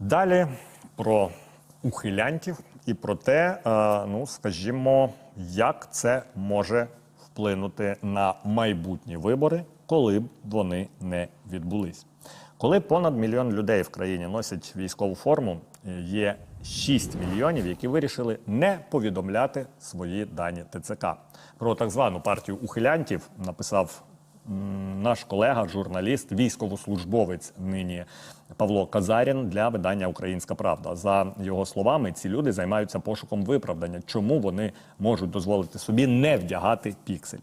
Далі про ухилянтів і про те, е, ну скажімо, як це може вплинути на майбутні вибори, коли б вони не відбулись. Коли понад мільйон людей в країні носять військову форму, е, є 6 мільйонів, які вирішили не повідомляти свої дані ТЦК. Про так звану партію ухилянтів написав наш колега, журналіст, військовослужбовець нині Павло Казарін для видання Українська Правда. За його словами, ці люди займаються пошуком виправдання, чому вони можуть дозволити собі не вдягати піксель.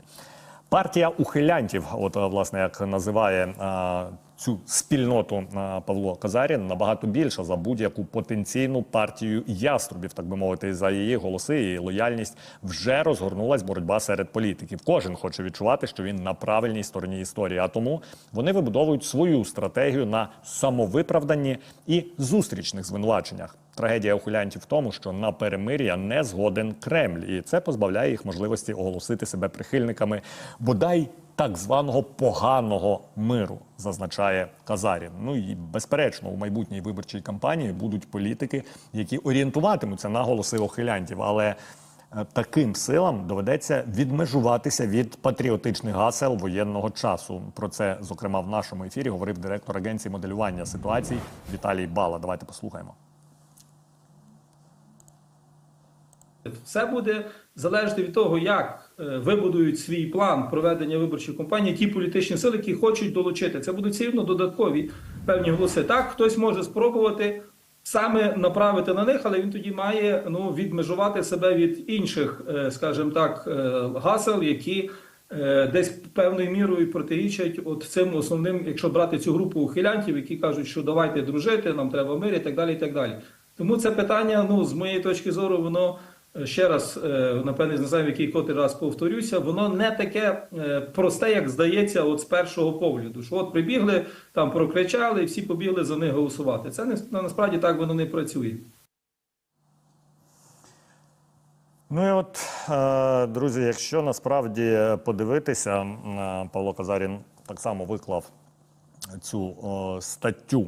Партія ухилянтів, от власне як називає цю спільноту е, Павло Казарін, набагато більша за будь-яку потенційну партію яструбів, так би мовити, за її голоси і лояльність вже розгорнулась боротьба серед політиків. Кожен хоче відчувати, що він на правильній стороні історії. А тому вони вибудовують свою стратегію на самовиправданні і зустрічних звинуваченнях. Трагедія ухилянтів в тому, що на перемир'я не згоден Кремль, і це позбавляє їх можливості оголосити себе прихильниками бодай так званого поганого миру, зазначає Казарін. Ну і безперечно, у майбутній виборчій кампанії будуть політики, які орієнтуватимуться на голоси ухилянтів, але е, Таким силам доведеться відмежуватися від патріотичних гасел воєнного часу. Про це, зокрема, в нашому ефірі говорив директор агенції моделювання ситуацій Віталій Бала. Давайте послухаємо. Все буде залежати від того, як вибудують свій план проведення виборчої кампанії ті політичні сили, які хочуть долучити. Це будуть все рівно додаткові певні голоси. Так, хтось може спробувати саме направити на них, але він тоді має ну, відмежувати себе від інших, е, скажімо так, е, гасел, які е, десь певною мірою протирічать от цим основним, якщо брати цю групу ухилянтів, які кажуть, що давайте дружити, нам треба мир і так далі. і так далі. Тому це питання, ну, з моєї точки зору, воно е, ще раз, е, напевне, не знаю, в який котрий раз повторюся, воно не таке е, просте, як здається, от з першого погляду. Що от прибігли, там прокричали, і всі побігли за них голосувати. Це не насправді так воно не працює. Ну і от, е, друзі, якщо насправді подивитися, Павло Казарін так само виклав цю статтю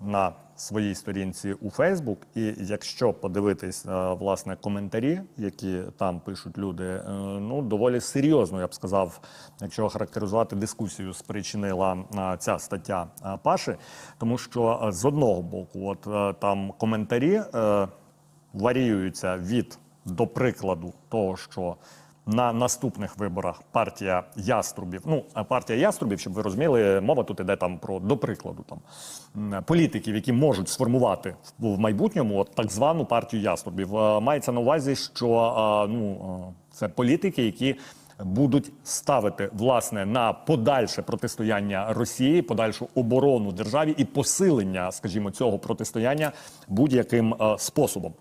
на своїй сторінці у Фейсбук. І якщо подивитись е, власне коментарі, які там пишуть люди, е, ну доволі серйозно, я б сказав, якщо характеризувати дискусію, спричинила е, ця стаття Паши, тому що з одного боку, от там коментарі. Варіюються від, до прикладу, того, що на наступних виборах партія яструбів, ну партія яструбів, щоб ви розуміли, мова тут іде там про до прикладу там політиків, які можуть сформувати в в майбутньому от, так звану партію яструбів. Е, Мається на увазі, що е, ну е, це політики, які будуть ставити власне на подальше протистояння Росії, подальшу оборону державі і посилення, скажімо, цього протистояння будь-яким е, способом.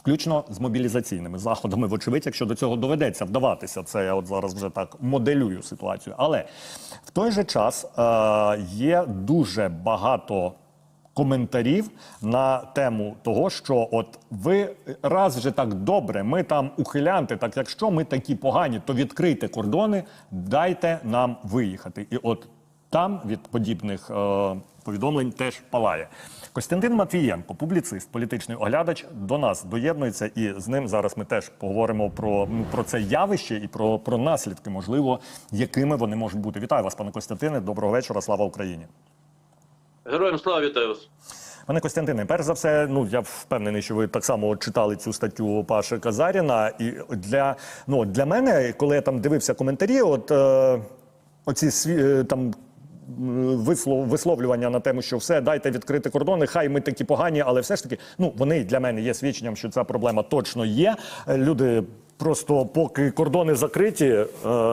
Включно з мобілізаційними заходами, вочевидь, якщо до цього доведеться вдаватися, це я от зараз вже так моделюю ситуацію. Але в той же час е, є дуже багато коментарів на тему того, що от ви раз вже так добре, ми там ухилянти, так якщо ми такі погані, то відкрийте кордони, дайте нам виїхати. І от там від подібних е, повідомлень теж палає. Костянтин Матвієнко, публіцист, політичний оглядач, до нас доєднується, і з ним зараз ми теж поговоримо про, про це явище і про, про наслідки, можливо, якими вони можуть бути. Вітаю вас, пане Костянтине. Доброго вечора. Слава Україні. Героям слава вітаю вас. Пане Костянтине, перш за все, ну я впевнений, що ви так само читали цю статтю Паши Казаріна. І для ну для мене, коли я там дивився коментарі, от е, оці сві е, там. Висловлювання на тему, що все, дайте відкрити кордони, хай ми такі погані, але все ж таки, ну вони для мене є свідченням, що ця проблема точно є. Е, Люди просто поки кордони закриті, е,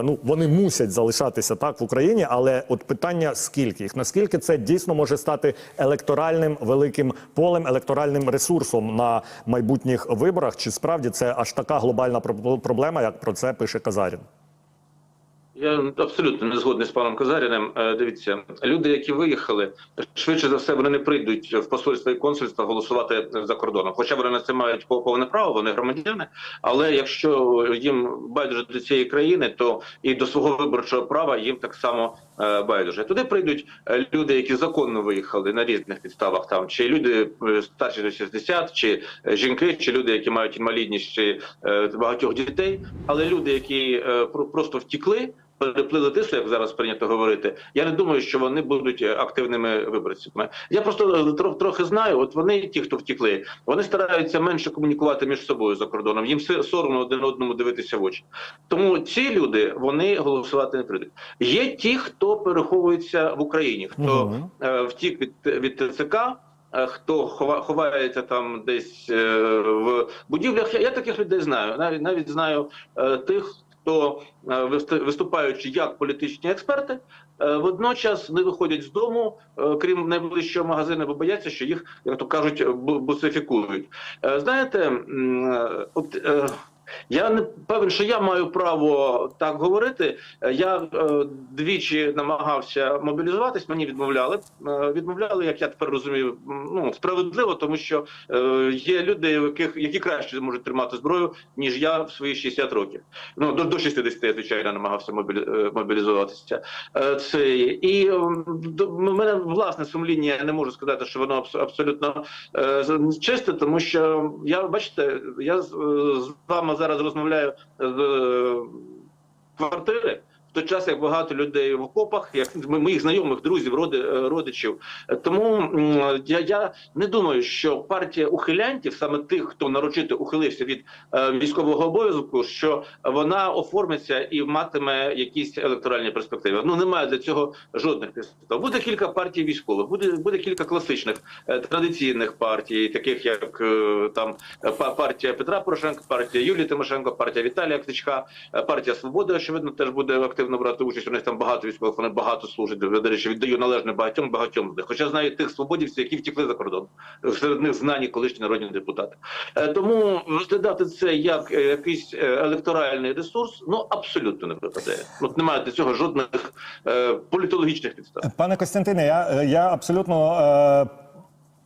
ну вони мусять залишатися так в Україні. Але от питання скільки їх, наскільки це дійсно може стати електоральним великим полем, електоральним ресурсом на майбутніх виборах? Чи справді це аж така глобальна про- проблема, як про це пише Казарін? Я абсолютно не згодний з паном Казаріним. Е, Дивіться, люди, які виїхали, швидше за все вони не прийдуть в посольство і консульство голосувати за кордоном. Хоча вони на це мають повне право, вони громадяни. Але якщо їм байдуже до цієї країни, то і до свого виборчого права їм так само е, байдуже. Туди прийдуть е, люди, які законно виїхали на різних підставах, там чи люди старші до 60, чи жінки, чи люди, які мають інвалідність, чи багатьох дітей. Але люди, які просто втікли. Переплили тису, як зараз прийнято говорити. Я не думаю, що вони будуть е, активними виборцями. Я просто е, трохи трохи знаю. От вони, ті, хто втікли, вони стараються менше комунікувати між собою за кордоном. Їм все соромно один одному дивитися в очі. Тому ці люди вони голосувати не прийдуть. Є ті, хто переховується в Україні, хто Мгм. е, втік від, від ТЦК. е, Хто хова- ховається там десь в будівлях? Я, таких людей знаю. Навіть навіть знаю тих, хто е, виступаючи як політичні експерти, е, водночас не виходять з дому, е, крім найближчого магазину, бо бояться, що їх, як то кажуть, бу- бусифікують. Знаєте, от. Я не певен, що я маю право так говорити. Е, Я е, двічі намагався мобілізуватись, мені відмовляли. Е, відмовляли, як я тепер розумію, ну справедливо, тому що е, є люди, яких які краще можуть тримати зброю, ніж я в свої 60 років. Ну до, до 60, я, звичайно, намагався е, мобілізуватися. Е, Це і до мене власне сумління я не можу сказати, що воно абс- абсолютно е, чисте, тому що я бачите, я з, е, з вами зараз розмовляю з е, квартири. В той час як багато людей в окопах, як моїх знайомих, друзів, роди, е, родичів. Тому я, я не думаю, що партія ухилянтів, саме тих, хто нарочито ухилився від е, військового обов'язку, що вона оформиться і матиме якісь електоральні перспективи. Ну немає для цього жодних підстав. Буде кілька партій військових, буде буде кілька класичних е, традиційних партій, таких як там партія Петра Порошенка, партія Юлії Тимошенко, партія Віталія Кличка, партія Свободи, очевидно, теж буде активно брати участь. У них там багато військових, вони багато служать. До речі, віддаю належне багатьом багатьом з них. Хоча знаю тих свободівців, які втекли за кордон. Серед них знані колишні народні депутати. Е, Тому розглядати це як е, якийсь е, електоральний ресурс, ну абсолютно не випадає. От немає для цього жодних політологічних підстав. Пане Костянтине, я, я абсолютно е,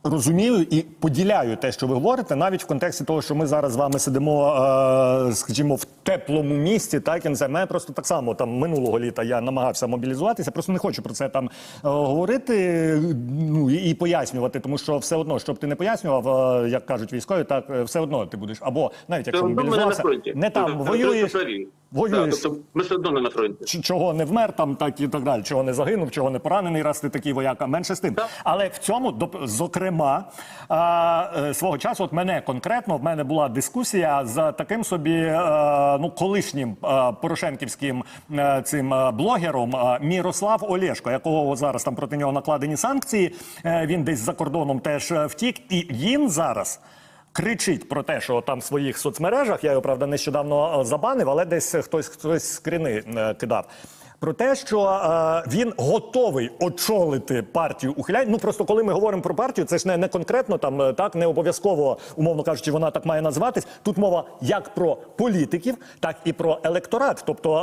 розумію і поділяю те, що ви говорите, навіть в контексті того, що ми зараз з вами сидимо, е, скажімо, в теплому місті. Так, не мене просто так само там минулого літа я намагався мобілізуватися. Просто не хочу про це там е, говорити ну, і, і пояснювати, тому що все одно, щоб ти не пояснював, е, як кажуть військові, так все одно ти будеш або навіть якщо на мобілізувався, не там Ви воюєш. Воюєш. Так, тобто ми все одно не на фронті. Чого не вмер там, так і так далі, чого не загинув, чого не поранений, раз ти такий вояка. Менше з тим. Так. Але в цьому, зокрема, а, е, свого часу, от мене конкретно, в мене була дискусія з таким собі е, ну, колишнім е, порошенківським цим блогером Мірослав Олєшко, якого зараз там проти нього накладені санкції. Він десь за кордоном теж втік, і він зараз. Кричить про те, що там в своїх соцмережах, я його правда нещодавно е, забанив, але десь хтось хтось скріни е, кидав. Про те, що е, він готовий очолити партію ухилянь. Ну просто коли ми говоримо про партію, це ж не, не конкретно там е, так, не обов'язково, умовно кажучи, вона так має називатись. Тут мова як про політиків, так і про електорат, тобто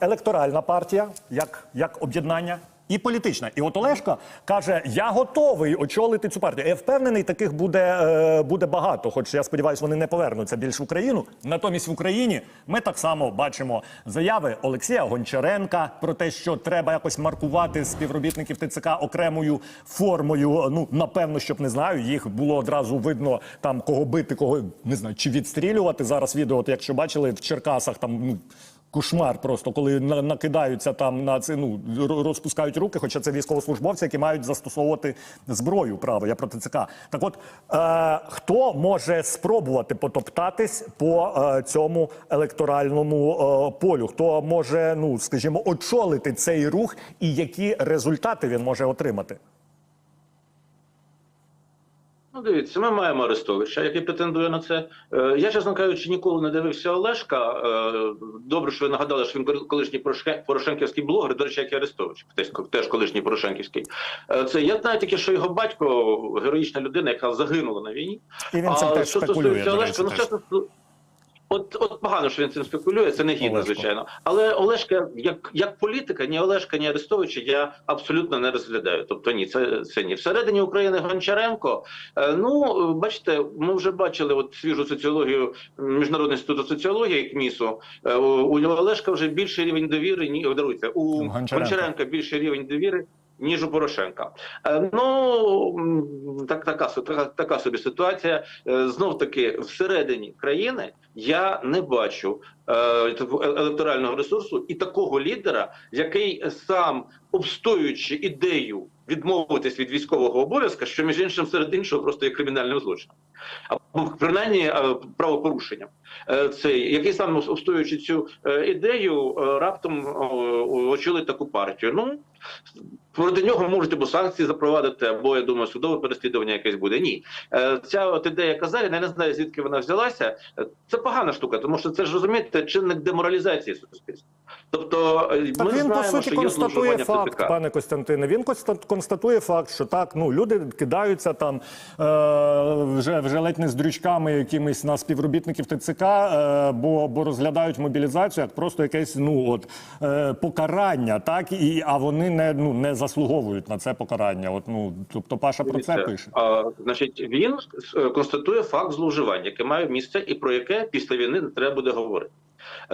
е, електоральна партія, як, як об'єднання. І політична. І от Олешко каже: я готовий очолити цю партію. Я впевнений, таких буде, е, буде багато. Хоч я сподіваюся, вони не повернуться більш в Україну. Натомість в Україні ми так само бачимо заяви Олексія Гончаренка про те, що треба якось маркувати співробітників ТЦК окремою формою. Ну напевно, щоб не знаю, їх було одразу видно там кого бити, кого не знаю, чи відстрілювати. Зараз відео, от, якщо бачили в Черкасах, там ну. Кошмар просто, коли на- накидаються там на це, ну розпускають руки, хоча це військовослужбовці, які мають застосовувати зброю. Право, я про ТЦК. Так от е, хто може спробувати потоптатись по е, цьому електоральному е, полю? Хто може, ну скажімо, очолити цей рух, і які результати він може отримати? Ну, дивіться, ми маємо Арестовича, який претендує на це. Е, Я, чесно кажучи, ніколи не дивився Олешка. Е, Добре, що ви нагадали, що він кол- колишній порошенківський блогер, до речі, як і Арестович, теж, колишній Порошенківський. Е, Це я знаю тільки, що його батько героїчна людина, яка загинула на війні. І він а, теж що спекулює, стосується Олешка, ну чесно, От, от погано, що він цим спекулює, це не гідно, Олешко. звичайно. Але Олешка, як, як політика, ні Олешка, ні Арестовича я абсолютно не розглядаю. Тобто ні, це, це ні. Всередині України Гончаренко. Е, ну, бачите, ми вже бачили от свіжу соціологію Міжнародного інституту соціології КМІСу. Е, у, Олешка вже більший рівень довіри, ні, даруйте, у Гончаренка. Гончаренка більший рівень довіри. Ніж у Порошенка, Е, ну так така така, така собі ситуація. Е, Знов таки всередині країни я не бачу е, е- електорального ресурсу і такого лідера, який сам обстоюючи ідею відмовитись від військового обов'язка, що між іншим серед іншого просто є кримінальним злочином, або принаймні е, правопорушенням. Е, Цей який сам обстоюючи цю е, ідею, раптом очолить таку партію. Ну проти нього можуть або санкції запровадити, або я думаю, судове переслідування якесь буде. Ні, ця от ідея Казаріна, я не знаю звідки вона взялася. Це погана штука, тому що це ж розумієте чинник деморалізації суспільства. Тобто е, Так ми він по суті що є констатує факт, ТЦК. пане Костянтине. Він конста- констатує факт, що так, ну люди кидаються там е, вже вже ледь не з дрючками якимись на співробітників ТЦК, е, бо, бо розглядають мобілізацію як просто якесь ну от е, покарання, так і а вони не ну не заслуговують на це покарання. От ну тобто Паша про це пише. А, значить, він е, констатує факт зловживання, яке має місце, і про яке після війни не треба буде говорити.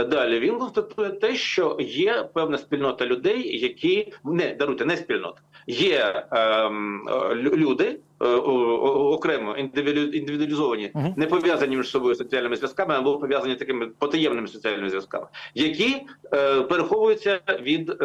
Далі він констатує те, що є певна спільнота людей, які не даруйте, не спільнота. Є ем, е, люди е, окремо індивіду- індивідуалізовані, не пов'язані між собою соціальними зв'язками, або пов'язані такими потаємними соціальними зв'язками, які переховуються від е,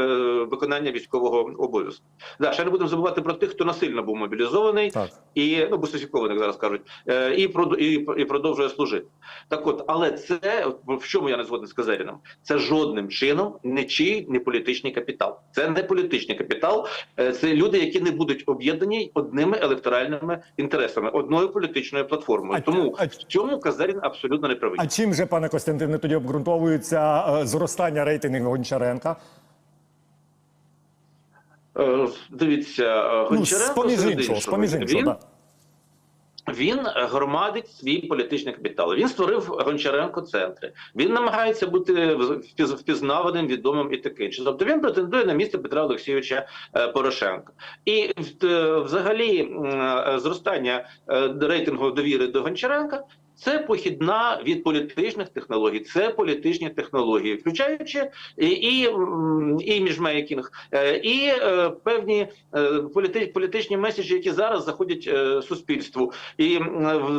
виконання військового обов'язку. Да, ще не будемо забувати про тих, хто насильно був мобілізований Так. і ну бусифікованих зараз кажуть, е, і і, і продовжує служити. Так от, але це в чому я не згоден з Казаріном? Це жодним чином не чий не політичний капітал. Це не політичний капітал, е, це люди, які не будуть об'єднані одними електоральними інтересами, одною політичною платформою. А- Тому а- в цьому Казарін абсолютно не правий. А чим же, пане Костянтине, тоді обґрунтовується зростання рейтингу Гончаренка? Е, Дивіться, е, Ну, Гончаренко серед іншого, поміж іншого, він да. Він громадить свій політичний капітал. Він створив Гончаренко центри. Він намагається бути впізнаваним, відомим і таке інше. Тобто він претендує на місце Петра Олексійовича е, Порошенка. І взагалі зростання рейтингу довіри до Гончаренка. Це похідна від політичних технологій, це політичні технології, включаючи і, і, і міжмейкінг, е, і е, певні е, політи, політичні меседжі, які зараз заходять е, суспільству. І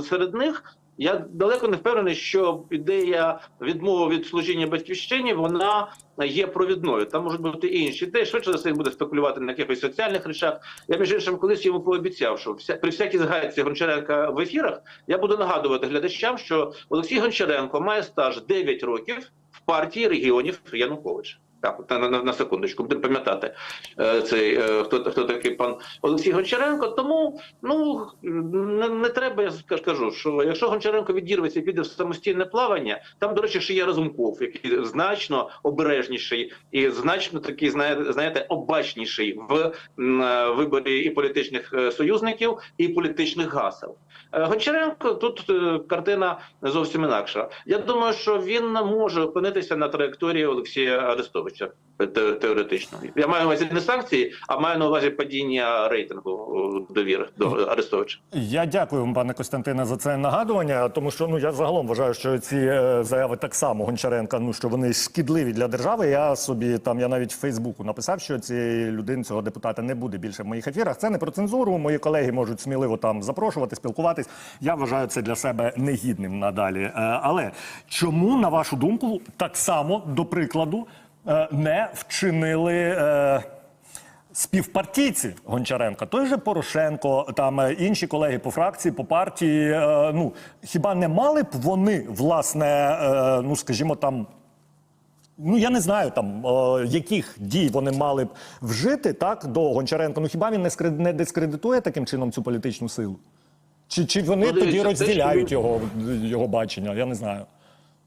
серед них я далеко не впевнений, що ідея відмови від служіння батьківщині вона є провідною. Там можуть бути і інші ідеї. Швидше за все він буде спекулювати на якихось соціальних речах. Я між іншим колись йому пообіцяв, що при всякій згадці Гончаренка в ефірах я буду нагадувати глядачам, що Олексій Гончаренко має стаж 9 років в партії регіонів Януковича. Так, на, на, на секундочку, будемо пам'ятати е, цей е, хто, хто такий пан Олексій Гончаренко. Тому ну не, не треба, я скаж- кажу, що якщо Гончаренко відірветься і піде в самостійне плавання, там, до речі, ще є Разумков, який значно обережніший і значно такий, знає- знаєте, обачніший в е, виборі і політичних союзників, і політичних гасел. Е, Гончаренко тут е, картина зовсім інакша. Я думаю, що він може опинитися на траєкторії Олексія Арестовича е, теоретично. Я маю на увазі не санкції, а маю на увазі падіння рейтингу довіри до Арестовича. Я дякую вам, пане Костянтине, за це нагадування. Тому що ну я загалом вважаю, що ці заяви так само Гончаренка, ну що вони шкідливі для держави. Я собі там я навіть в Фейсбуку написав, що цієї людини, цього депутата не буде більше в моїх ефірах. Це не про цензуру. Мої колеги можуть сміливо там запрошувати, спілкуватись. Я вважаю це для себе негідним надалі. Е, Але чому, на вашу думку, так само до прикладу е, не вчинили? е, співпартійці Гончаренка, той же Порошенко, там інші колеги по фракції, по партії. Ну хіба не мали б вони власне, ну скажімо, там. Ну, я не знаю там, яких дій вони мали б вжити так до Гончаренка. Ну хіба він не дискредитує таким чином цю політичну силу? Чи, чи вони Ну, дивіться, тоді розділяють те, його, його бачення? Я не знаю.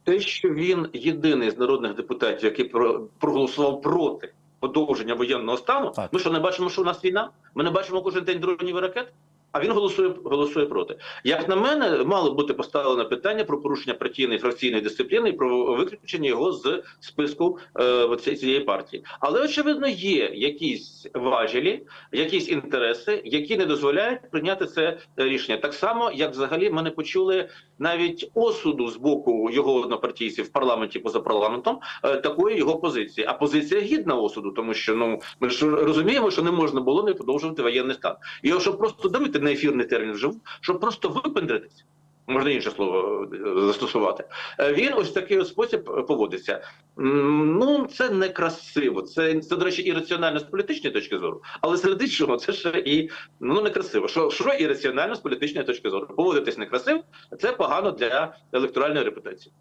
Те, що він єдиний з народних депутатів, який про- проголосував проти подовження воєнного стану, Так. ми що не бачимо, що у нас війна? Ми не бачимо кожен день дронів і ракет. А він голосує голосує проти. Як на мене, мало бути поставлено питання про порушення партійної фракційної дисципліни і про виключення його з списку е, ці- цієї партії. Але очевидно, є якісь важелі, якісь інтереси, які не дозволяють прийняти це рішення. Так само, як взагалі ми не почули навіть осуду з боку його однопартійців в парламенті поза парламентом е, такої його позиції. А позиція гідна осуду, тому що ну ми ж розуміємо, що не можна було не продовжувати воєнний стан. Його щоб просто давити на ефірний термін вживу, щоб просто випендритись. Можна інше слово е, застосувати. Е, Він ось такий от спосіб е, поводиться. Ну це не красиво. Це, це до речі, і раціонально з політичної точки зору, але серед іншого це ще і ну некрасиво. Що, що раціонально з політичної точки зору? Поводитись некрасиво, це погано для електоральної репутації.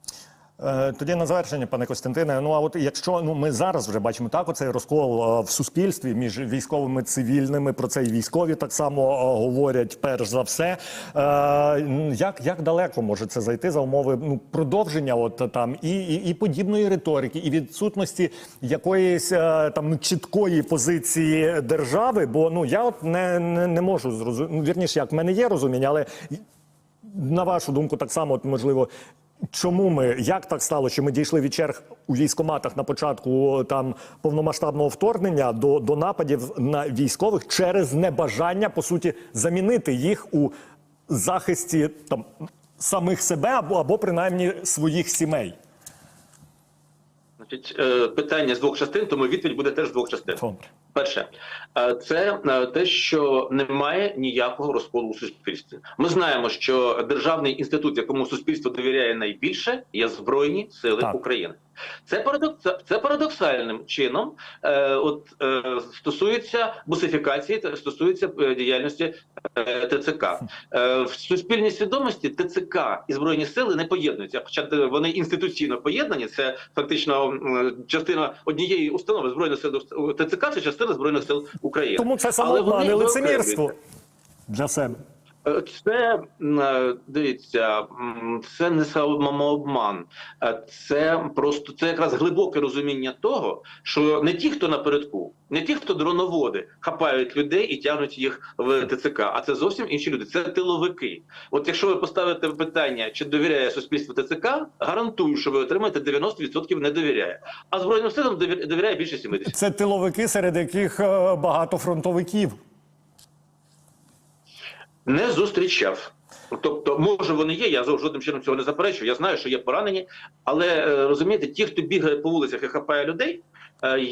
Е, Тоді на завершення, пане Костянтине. Ну а от якщо ну ми зараз вже бачимо так, оцей розкол е, в суспільстві між військовими цивільними, про це і військові так само е, говорять. Перш за все, як, як далеко може це зайти за умови ну продовження, от там і, і, і подібної риторики, і відсутності якоїсь там ну, чіткої позиції держави? Бо ну я от не, не, не можу зрозуміти. Ну, вірніше, як в мене є розуміння, але на вашу думку, так само, от, можливо, чому ми, як так стало, що ми дійшли від черг у військоматах на початку там повномасштабного вторгнення до, до нападів на військових через небажання, по суті, замінити їх у захисті там самих себе або, або принаймні своїх сімей? Значить, е, питання з двох частин, тому відповідь буде теж з двох частин. Добре. Перше, е, це е, те, що немає ніякого розколу у суспільстві. Ми знаємо, що державний інститут, якому суспільство довіряє найбільше, є збройні сили Так. України. Це парадокс, це парадоксальним чином. Е, от е, стосується бусифікації, та стосується е, діяльності е, ТЦК. Е, в суспільній свідомості ТЦК і збройні сили не поєднуються. Хоча вони інституційно поєднані. Це фактично частина однієї установи збройних сил ТЦК. Це частина збройних сил України. Тому це самообман і лицемірство для себе. Це е, дивіться, це не самообман, Е, це просто це якраз глибоке розуміння того, що не ті, хто напередку, не ті, хто дроноводи, хапають людей і тягнуть їх в ТЦК, а це зовсім інші люди. Це тиловики. От якщо ви поставите питання, чи довіряє суспільство ТЦК, гарантую, що ви отримаєте 90% не довіряє. А збройним силам довіряє більше 70%. Це тиловики, серед яких е, багато фронтовиків. Не зустрічав. Тобто, може, вони є, я жодним чином цього не заперечую. Я знаю, що є поранені, але е, розумієте, ті, хто бігає по вулицях і хапає людей,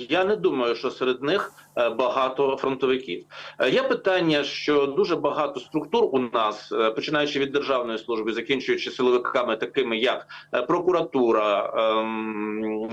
я не думаю, що серед них е, багато фронтовиків. Е, Є питання, що дуже багато структур у нас, е, починаючи від державної служби, закінчуючи силовиками, такими як е, прокуратура, ем,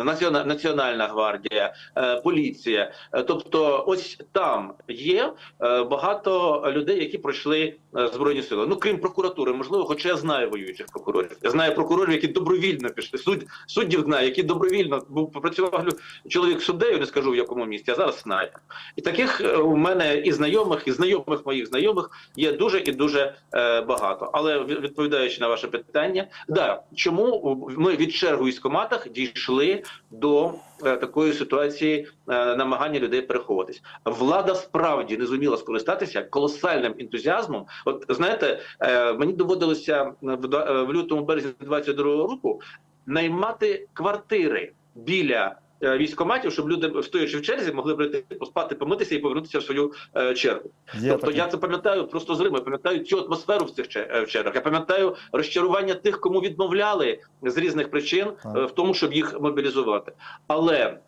Національна гвардія, е, поліція. Е, Тобто, ось там є е, багато людей, які пройшли е, збройні сили. Ну крім прокуратури, можливо, хоча я знаю воюючих прокурорів. Я знаю прокурорів, які добровільно пішли. Суд суддів знаю, які добровільно був попрацював лю- чоловік суддею, не скажу в якому місті, а зараз знаю. І таких е, у мене і знайомих, і знайомих моїх знайомих є дуже і дуже е, багато. Але відповідаючи на ваше питання, да чому ми від черг у військоматах дійшли до е, такої ситуації е, намагання людей переховуватись. Влада справді не зуміла скористатися колосальним ентузіазмом. От знаєте, е, мені доводилося в, е, в лютому березні 22-го року наймати квартири біля. Е, Військоматів, щоб люди, стоячи в черзі, могли прийти поспати, помитися і повернутися в свою е, чергу. Є тобто такі. я це пам'ятаю просто з Риму, я пам'ятаю цю атмосферу в цих е, чергах. Я пам'ятаю розчарування тих, кому відмовляли з різних причин Так. в тому, щоб їх мобілізувати. Але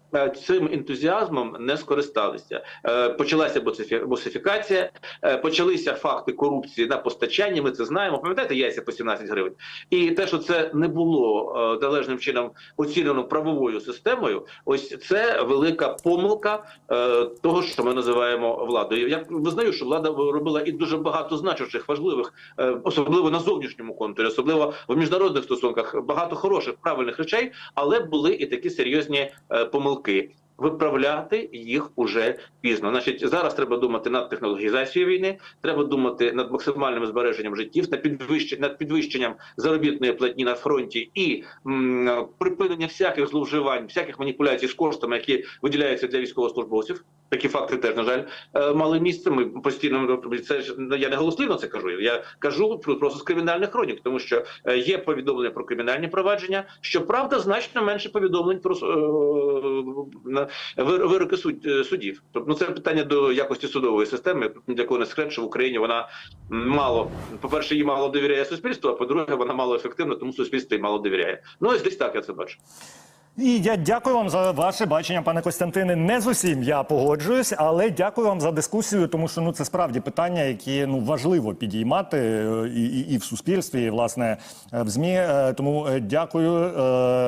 цим ентузіазмом не скористалися. Е, Почалася босифікація, е, почалися факти корупції на постачанні. Ми це знаємо. Пам'ятаєте, яйця по 17 гривень. І те, що це не було е, належним чином оцінено правовою системою, ось це велика помилка е, того, що ми називаємо владою. Я визнаю, що влада робила і дуже багато значущих, важливих, е, особливо на зовнішньому контурі, особливо в міжнародних стосунках, багато хороших правильних речей, але були і такі серйозні е, помилки. Виправляти їх уже пізно. Значить, зараз треба думати над технологізацією війни. Треба думати над максимальним збереженням життів, над підвищенням, над підвищенням заробітної платні на фронті і м, припинення всяких зловживань, всяких маніпуляцій з коштами, які виділяються для військовослужбовців. Такі факти теж на жаль е, мали місце. Ми постійно це ж я не голослівно це кажу. Я кажу про- просто з кримінальних хронік, тому що е, є повідомлення про кримінальні провадження. Щоправда, значно менше повідомлень про е, вироки суд, е, судів. Тобто ну, це питання до якості судової системи, для кого не секрет, що в Україні вона мало по перше, їй мало довіряє суспільство. А по-друге, вона мало ефективна, тому суспільство їй мало довіряє. Ну ось десь так я це бачу. І я дякую вам за ваше бачення, пане Костянтине. Не з усім я погоджуюсь, але дякую вам за дискусію, тому що ну це справді питання, які ну важливо підіймати е, і, і, і в суспільстві, і власне е, в змі. Е, Тому дякую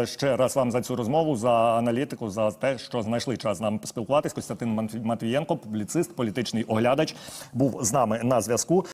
ще раз вам за цю розмову, за аналітику, за те, що знайшли час з нами поспілкуватись. Костянтин Матвієнко, публіцист, політичний оглядач, був з нами на зв'язку.